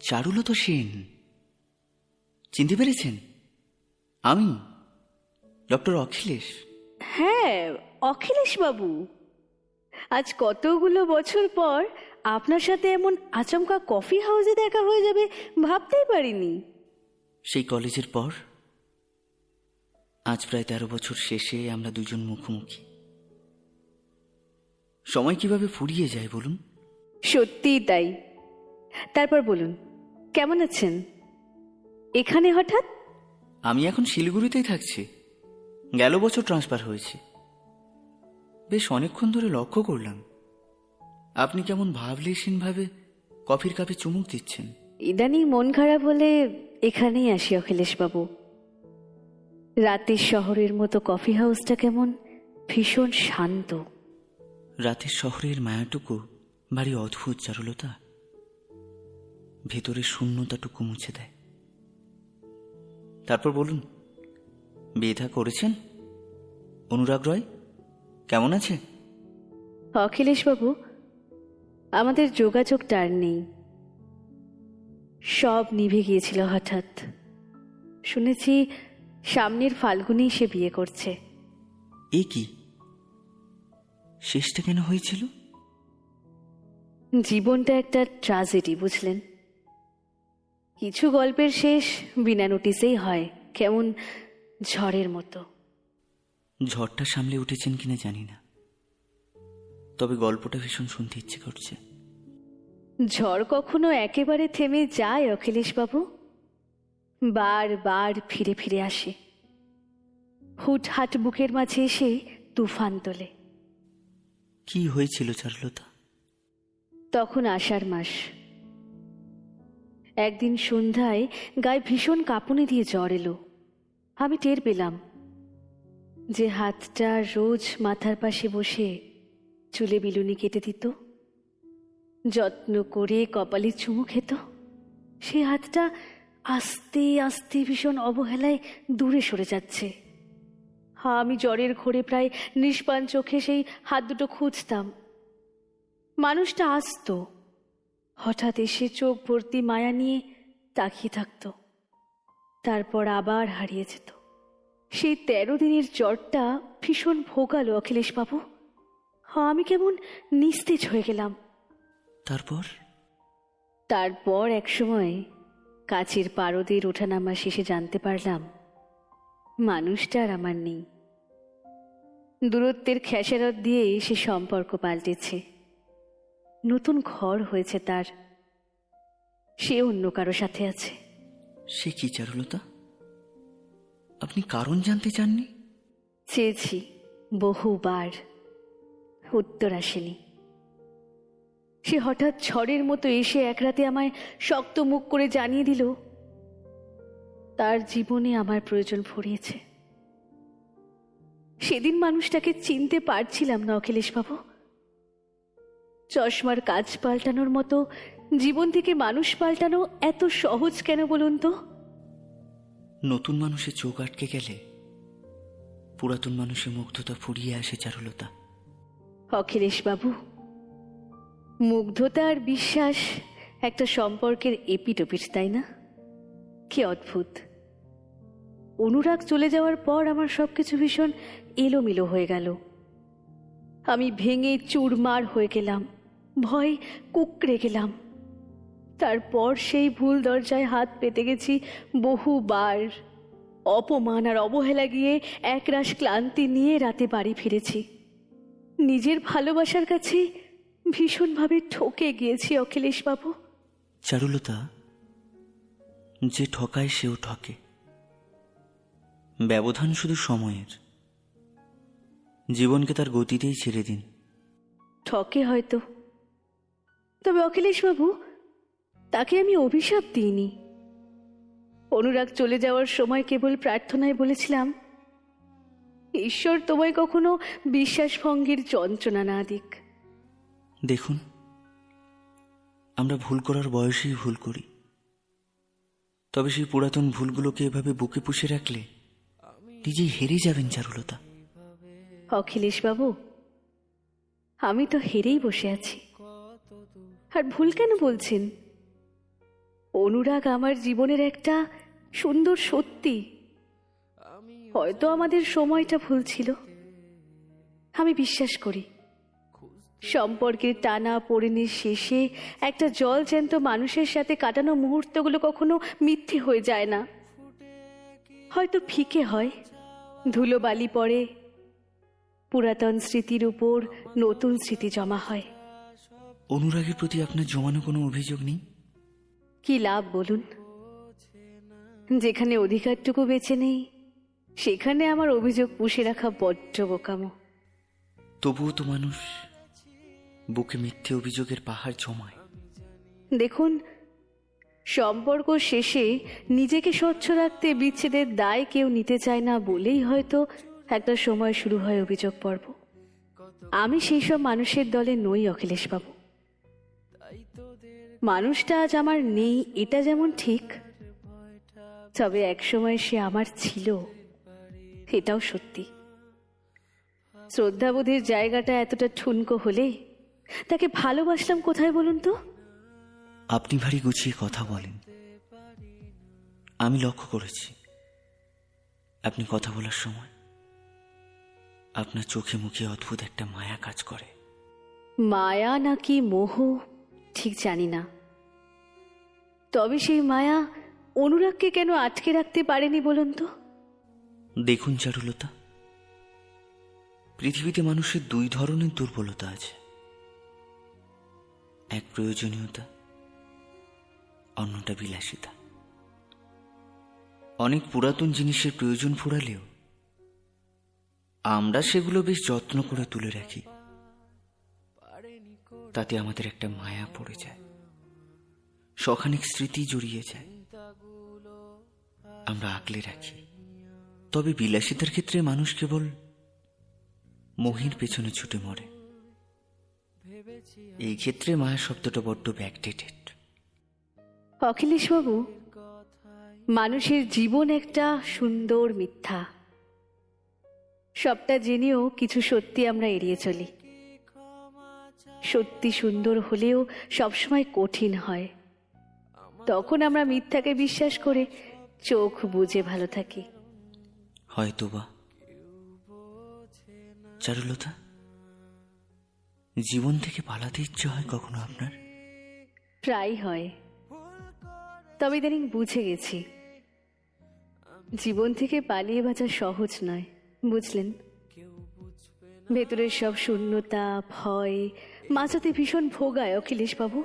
চারুলতা সেন। চিনতে পেরেছেন? আমি ডক্টর অখিলেশ। হ্যাঁ অখিলেশ বাবু আজ কতগুলো বছর পর আপনার সাথে এমন আচমকা কফি হাউসে দেখা হয়ে যাবে ভাবতেই পারিনি। সেই কলেজের পর আজ প্রায় তেরো বছর শেষে আমরা দুজন মুখোমুখি। সময় কীভাবে ফুরিয়ে যায় বলুন? সত্যিই তাই। তারপর বলুন। কেমন আছেন? এখানে হঠাৎ? আমি এখন শিলিগুড়িতেই থাকছি। গেল বছর ট্রান্সফার হয়েছে। বেশ অনেকক্ষণ ধরে লক্ষ্য করলাম। আপনি কেমন ভাবলেশীনভাবে কফির কাপে চুমুক দিচ্ছেন। ইদানিং মন খারাপ হলে এখানেই আসি অখিলেশ বাবু রাতের শহরের মতো কফি হাউসটা কেমন ভীষণ শান্ত। রাতের শহরের মায়াটুকু ভারী অদ্ভুত চারুলতা ভেতরের শূন্যতাটুকু মুছে দেয়। তারপর বলুন থা করেছেন? অনুরাগ রয় কেমন আছে? অখিলেশ বাবু আমাদের যোগাযোগটা আর নেই। সব নিভে গিয়েছিল হঠাৎ। শুনেছি সামনের ফাল্গুনেই সে বিয়ে করছে। এ কি? শেষটা কেন হয়েছিল? জীবনটা একটা ট্রাজেডি বুঝলেন? কিছু গল্পের শেষ বিনা নোটিসেই হয় কেমন ঝড়ের মতো। ঝড়টা সামলে উঠেছেন কিনা জানি না। তবে গল্পটা ভীষণ শুনতে ইচ্ছে করছে। ঝড় কখনো একেবারে থেমে যায় অখিলেশ বাবু বার বার ফিরে ফিরে আসে। হুটহাট বুকের মাঝে এসে তুফান তোলে। কি হয়েছিল চারুলতা? তখন আষাঢ় মাস। একদিন সন্ধ্যায় গায়ে ভীষণ কাঁপুনি দিয়ে জ্বর এলো। আমি টের পেলাম যে হাতটা রোজ মাথার পাশে বসে চুলে বিলুনি কেটে দিত, যত্ন করে কপালে চুমু খেত। সেই হাতটা আস্তে আস্তে ভীষণ অবহেলায় দূরে সরে যাচ্ছে। হা, আমি জ্বরের ঘোরে প্রায় নিষ্পান চোখে সেই হাত দুটো খুঁজতাম। মানুষটা আসতো হঠাৎ এসে চোখ ভর্তি মায়া নিয়ে তাকিয়ে থাকতো। তারপর আবার হারিয়ে যেত। সেই তেরো দিনের জ্বরটা ভীষণ ভোগালো অখিলেশ বাবু হ্যাঁ আমি কেমন নিস্তেজ হয়ে গেলাম। তারপর? তারপর এক সময় কাছের পারদের ওঠানামা শেষে জানতে পারলাম মানুষটা আর আমার নেই। দূরত্বের খেসারত দিয়ে সে সম্পর্ক পাল্টেছে। নতুন ঘর হয়েছে তার। সে অন্য কারও সাথে আছে। সে কি চারুলতা? আপনি কারণ জানতে চাননি? চেয়েছি বহুবার। উত্তর আসেনি। সে হঠাৎ ঝড়ের মতো এসে এক রাতে আমায় শক্ত মুখ করে জানিয়ে দিল তার জীবনে আমার প্রয়োজন ফুরিয়েছে। সেদিন মানুষটাকে চিনতে পারছিলাম না অখিলেশ বাবু চশমার কাজ পাল্টানোর মতো জীবন থেকে মানুষ পাল্টানো এত সহজ কেন বলুন তো? নতুন মানুষের চোখ আটকে গেলে পুরাতন মানুষের মুগ্ধতা ফুরিয়ে আসে চারুলতা। অখিলেশ বাবু মুগ্ধতা আর বিশ্বাস একটা সম্পর্কের এপিটোপিট তাই না? কি অদ্ভুত। অনুরাগ চলে যাওয়ার পর আমার সবকিছু ভীষণ এলোমেলো হয়ে গেল। আমি ভেঙে চুরমার হয়ে গেলাম। ভয় কুকড়ে গেলাম তারপর সেই ভুল দরজায় হাত পেতে গেছি বহুবার। অপমান আর অবহেলা গিয়ে একরাশ ক্লান্তি নিয়ে রাতে বাড়ি ফিরেছি। নিজের ভালোবাসার কাছে ভীষণভাবে ঠকে গিয়েছি অখিলেশ বাবু চারুলতা যে ঠকায় সেও ঠকে। ব্যবধান শুধু সময়ের। জীবনকে তার গতিতেই ছেড়ে দিন। ঠকে হয়তো। তবে অখিলেশ বাবু তাকে আমি অভিশাপ দিইনি। অনুরাগ চলে যাওয়ার সময় কেবল প্রার্থনায় বলেছিলাম ঈশ্বর তোমায় কখনো বিশ্বাস ভঙ্গের যন্ত্রণা না দিক। দেখুন আমরা ভুল করার বয়সেই ভুল করি। তবে সেই পুরাতন ভুলগুলোকে এভাবে বুকে পুষে রাখলে নিজেই হেরে যাবেন চারুলতা। অখিলেশ বাবু আমি তো হেরেই বসে আছি। আর ভুল কেন বলছেন? অনুরাগ আমার জীবনের একটা সুন্দর সত্যি। হয়তো আমাদের সময়টা ভুল ছিল। আমি বিশ্বাস করি। সম্পর্কের টানা পরিণের শেষে একটা জল জ্যান্ত মানুষের সাথে কাটানো মুহূর্তগুলো কখনো মিথ্যে হয়ে যায় না। হয়তো ফিকে হয়, ধুলোবালি পড়ে, পুরাতন স্মৃতির উপর নতুন স্মৃতি জমা হয়। অনুরাগের প্রতি আপনার জমানো কোনো অভিযোগ নেই? কি লাভ বলুন? যেখানে অধিকারটুকু বেছে নেই সেখানে আমার অভিযোগ পুষে রাখা বড্ড বোকামো। তবুও তো মানুষ বুকে মিথ্যে অভিযোগের পাহাড় জমায়। দেখুন সম্পর্ক শেষে নিজেকে স্বচ্ছ রাখতে বিচ্ছেদের দায় কেউ নিতে চায় না বলেই হয়তো একটা সময় শুরু হয় অভিযোগ পর্ব। আমি সেই সব মানুষের দলে নই অখিলেশ বাবু মানুষটা আজ আমার নেই এটা যেমন ঠিক তবে একসময় সে আমার ছিল এটাও সত্যি। শ্রদ্ধাবোধের জায়গাটা এতটা ঠুনকো হলে তাকে ভালোবাসলাম কোথায় বলুন তো? আপনি ভারী গুছিয়ে কথা বলেন। আমি লক্ষ্য করেছি। আপনি কথা বলার সময় আপনার চোখে মুখে অদ্ভুত একটা মায়া কাজ করে। মায়া নাকি মোহ? ঠিক জানি না। তবে সেই মায়া অনুরাগকে কেন আটকে রাখতে পারেনি বলুন তো? দেখুন চারুলতা পৃথিবীতে মানুষের দুই ধরনের দুর্বলতা আছে। এক প্রয়োজনীয়তা, অন্যটা বিলাসিতা। অনেক পুরাতন জিনিসের প্রয়োজন ফুরালেও আমরা সেগুলো বেশ যত্ন করে তুলে রাখি। তাতে আমাদের একটা মায়া পড়ে যায়। সখানিক স্মৃতি জড়িয়ে যায়। আমরা আগলে রাখি। তবে বিলাসিতার ক্ষেত্রে মানুষ কেবল মোহির পেছনে ছুটে মরে। এই ক্ষেত্রে মায়া শব্দটা বড্ড ব্যাকডেটেড অখিলেশবাবু, মানুষের জীবন একটা সুন্দর মিথ্যা। সবটা জেনেও কিছু সত্যি আমরা এড়িয়ে চলি। সত্যি সুন্দর হলেও সবসময় কঠিন হয়। তখন আমরা মিথ্যাকে বিশ্বাস করে চোখ বুঝে ভালো থাকি। হয়তো বা চারুলতা জীবন থেকে পালাতে ইচ্ছে হয় কখনো আপনার? প্রায় হয়। তবে ইদানিং বুঝে গেছি। জীবন থেকে পালিয়ে বাঁচা সহজ নয় বুঝলেন? ভেতরের সব শূন্যতা ভয় মাঝাতে ভীষণ ভোগায় অখিলেশ বাবু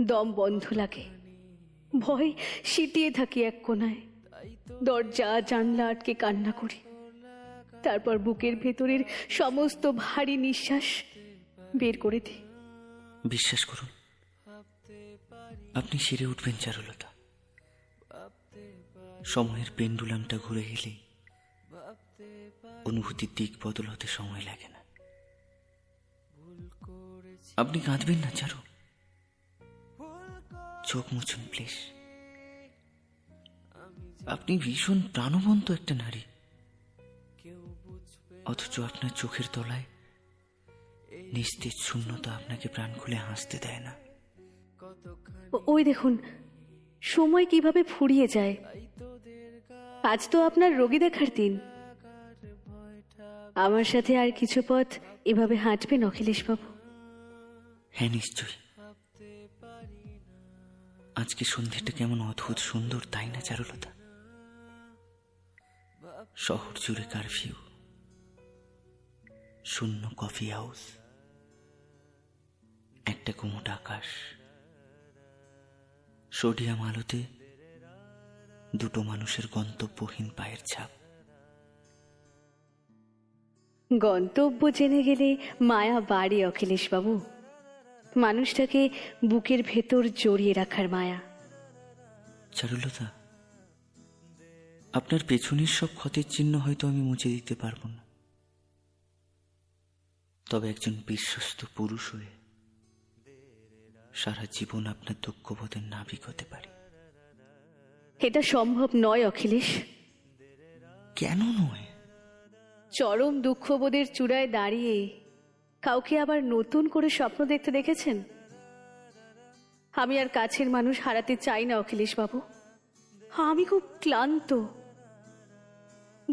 দম বন্ধ লাগে। ভয় সিটিয়ে থাকি এক কোনায় দরজা, জানলা আটকে কান্না করি। তারপর বুকের ভেতরের সমস্ত ভারী নিঃশ্বাস বের করে দিই। বিশ্বাস করুন, আপনি সেরে উঠবেন চারুলতা। সময়ের পেন্ডুলামটা ঘুরে গেলে অনুভূতির দিক বদল হতে সময় লাগে না। আপনি কাঁদবেন না, চারু। চোখ মুছুন প্লিজ আপনি ভীষণ প্রাণবন্ত একটা নারী। অথচ আপনার চোখের তলায় নিস্তেজ শূন্যতা আপনাকে প্রাণ খুলে হাসতে দেয় না। ওই দেখুন, সময় কীভাবে ফুরিয়ে যায়। আজ তো আপনার রোগী দেখার দিন। আমার সাথে আর কিছু পথ এভাবে হাঁটবেন অখিলেশ বাবু হ্যাঁ নিশ্চয়ই। আজকে সন্ধ্যেটা কেমন অদ্ভুত সুন্দর, তাই না, চারুলতা? শহর জুড়ে কারফিউ শূন্য কফি হাউস একটা কুমোট আকাশ, সোডিয়াম আলোতে দুটো মানুষের গন্তব্যহীন পায়ের ছাপ। গন্তব্য জেনে গেলে মায়া বাড়ি অখিলেশ বাবু মানুষটাকে বুকের ভেতর জড়িয়ে রাখার মায়া। চারুলতা আপনার পেছনের সব ক্ষতের চিহ্ন হয়তো আমি মুছে দিতে পারব না। তবে একজন বিশ্বস্ত পুরুষ হয়ে সারা জীবন আপনার দুঃখবোধের নাবিক হতে পারি। এটা সম্ভব নয় অখিলেশ। কেন নয়? চরম দুঃখবোধের চূড়ায় দাঁড়িয়ে কাউকে আবার নতুন করে স্বপ্ন দেখতে দেখেছেন? আমি আর কাছের মানুষ হারাতে চাই না অখিলেশ বাবু আমি খুব ক্লান্ত।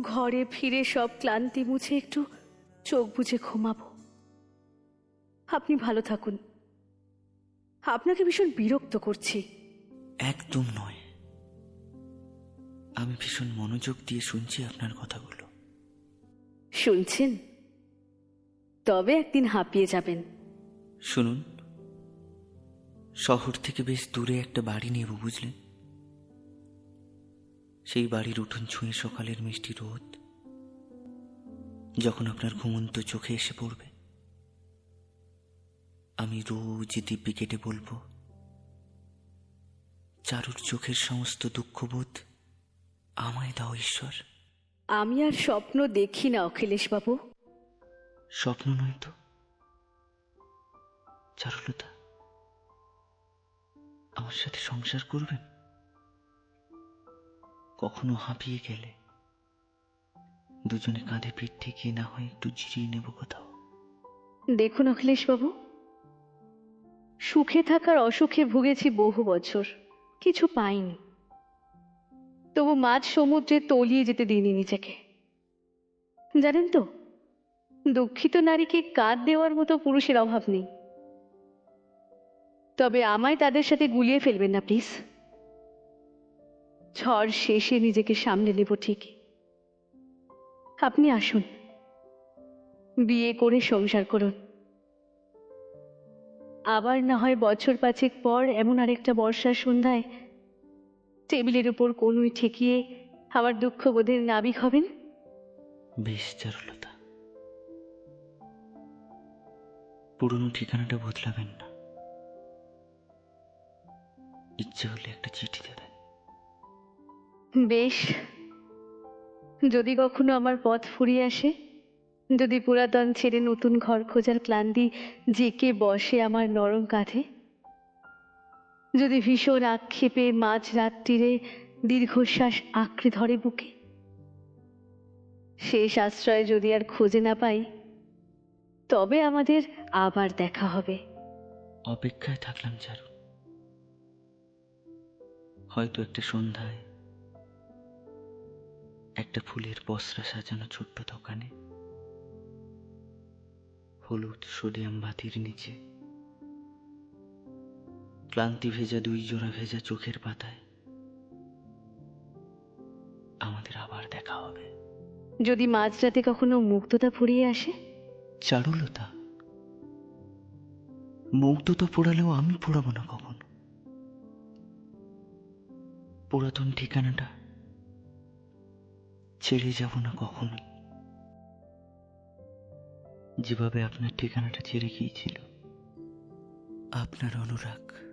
ঘরে ফিরে সব ক্লান্তি মুছে একটু চোখ বুজে ঘুমাবো। আপনি ভালো থাকুন। আপনাকে ভীষণ বিরক্ত করছি। একদম নয়। আমি ভীষণ মনোযোগ দিয়ে শুনছি আপনার কথাগুলো। শুনছেন? তবে একদিন হাঁপিয়ে যাবেন। শুনুন, শহর থেকে বেশ দূরে একটা বাড়ি নেব, বুঝলেন? সেই বাড়ির উঠোন ছুঁয়ে সকালের মিষ্টি রোদ, যখন আপনার ঘুমন্ত চোখে এসে পড়বে। আমি রোজ দিব্যি কেটে বলব, চারুর চোখের সমস্ত দুঃখবোধ আমায় দাও, ঈশ্বর। আমি আর স্বপ্ন দেখি না অখিলেশ বাবু স্বপ্ন নয় তো? চারুলতা আমার সাথে সংসার করবেন? কখনো হাঁপিয়ে গেলে দুজনে কাঁধে পিঠ থেকে না হয় একটু জিরিয়ে নেব কোথাও? দেখুন অখিলেশ বাবু সুখে থাকার অসুখে ভুগেছি বহু বছর কিছু পাইনি। তবু মাঝ সমুদ্রে তলিয়ে যেতে দিইনি নিজেকে। জানেন তো, দুঃখিত নারীকে কাঁধ দেওয়ার মতো পুরুষের অভাব নেই। তবে আমায় তাদের সাথে গুলিয়ে ফেলবেন না, প্লিজ। ঝড় শেষে নিজেকে সামলে নেব ঠিকই আপনি আসুন। বিয়ে করে সংসার করুন। আবার না হয় বছর পাঁচেক পর এমন আরেকটা বর্ষার সন্ধ্যায় টেবিলের উপর কোনুই ঠেকিয়ে আমার দুঃখবোধের নাবিক হবেন? বেশ চারুলতা পুরনো ঠিকানাটা বদলাবেন না। ইচ্ছে হলে একটা চিঠি দেবেন বেশ। যদি কখনো আমার পথ ফুরিয়ে আসে যদি পুরাতন ছেড়ে নতুন ঘর খোঁজার ক্লান্তি জেকে বসে আমার নরম কাঁধে যদি ভীষণ আক্ষেপে মাঝ রাত্রিরে দীর্ঘশ্বাস আঁকড়ে ধরে বুকে, শেষ আশ্রয় যদি আর খুঁজে না পাই, তবে আমাদের আবার দেখা হবে। অপেক্ষায় থাকলাম, চারু। হয়তো একটা সন্ধ্যায় একটা ফুলের পসরা সাজানো ছোট্ট দোকানে হলুদ সোডিয়াম বাতির নিচে ক্লান্তি ভেজা দুই জোড়া ভেজা চোখের পাতায়। আমাদের আবার দেখা হবে। যদি মাঝরাতে কখনো মুক্ততা ফুরিয়ে আসে? চারুলতা। মুগ্ধতা পোড়ালেও আমি পোড়াবো না কখনো? পুরাতন ঠিকানাটা ছেড়ে যাব না কখনো যেভাবে আপনার ঠিকানাটা ছেড়ে গিয়েছিল আপনার অনুরাগ।